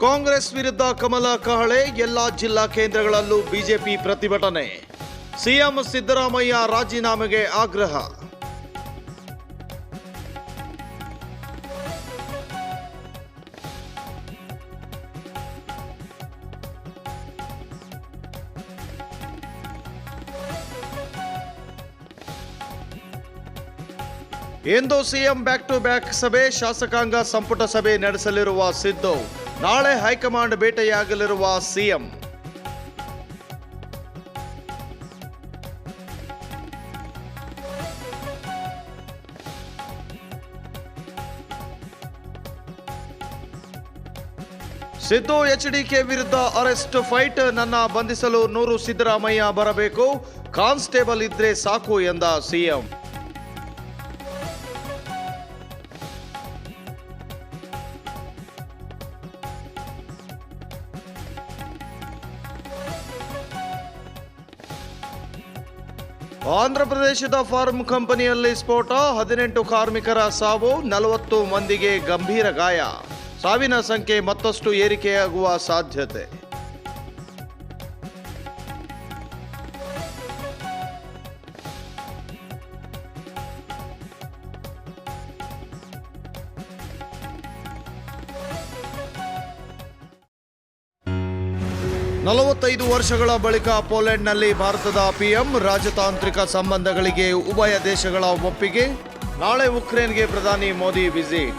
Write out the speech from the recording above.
ಕಾಂಗ್ರೆಸ್ ವಿರುದ್ಧ ಕಮಲ ಕಹಳೆ ಎಲ್ಲಾ ಜಿಲ್ಲಾ ಕೇಂದ್ರಗಳಲ್ಲೂ ಬಿಜೆಪಿ ಪ್ರತಿಭಟನೆ. ಸಿಎಂ ಸಿದ್ದರಾಮಯ್ಯ ರಾಜೀನಾಮೆಗೆ ಆಗ್ರಹ. ಇಂದು ಸಿಎಂ ಬ್ಯಾಕ್ ಟು ಬ್ಯಾಕ್ ಸಭೆ, ಶಾಸಕಾಂಗ ಸಂಪುಟ ಸಭೆ ನಡೆಸಲಿರುವ ಸಿದ್ದು. ನಾಳೆ ಹೈಕಮಾಂಡ್ ಭೇಟಿಯಾಗಲಿರುವ ಸಿಎಂ. ಸಿದ್ದು ಎಚ್ಡಿಕೆ ವಿರುದ್ಧ ಅರೆಸ್ಟ್ ಫೈಟ್, ನನ್ನ ಬಂಧಿಸಲು ನೂರು ಸಿದ್ದರಾಮಯ್ಯ ಬರಬೇಕು, ಕಾನ್ಸ್ಟೇಬಲ್ ಇದ್ರೆ ಸಾಕು ಎಂದ ಸಿಎಂ. ಆಂಧ್ರಪ್ರದೇಶದ ಫಾರ್ಮ್ ಕಂಪನಿಯಲ್ಲಿ ಸ್ಫೋಟ, ಹದಿನೆಂಟು ಕಾರ್ಮಿಕರ ಸಾವು, ನಲವತ್ತು ಮಂದಿಗೆ ಗಂಭೀರ ಗಾಯ. ಸಾವಿನ ಸಂಖ್ಯೆ ಮತ್ತಷ್ಟು ಏರಿಕೆಯಾಗುವ ಸಾಧ್ಯತೆ. ನಲವತ್ತೈದು ವರ್ಷಗಳ ಬಳಿಕ ಪೋಲೆಂಡ್ನಲ್ಲಿ ಭಾರತದ ಪಿಎಂ ರಾಜತಾಂತ್ರಿಕ ಸಂಬಂಧಗಳಿಗೆ ಉಭಯ ದೇಶಗಳ ಒಪ್ಪಿಗೆ. ನಾಳೆ ಉಕ್ರೇನ್ಗೆ ಪ್ರಧಾನಿ ಮೋದಿ ವಿಸಿಟ್.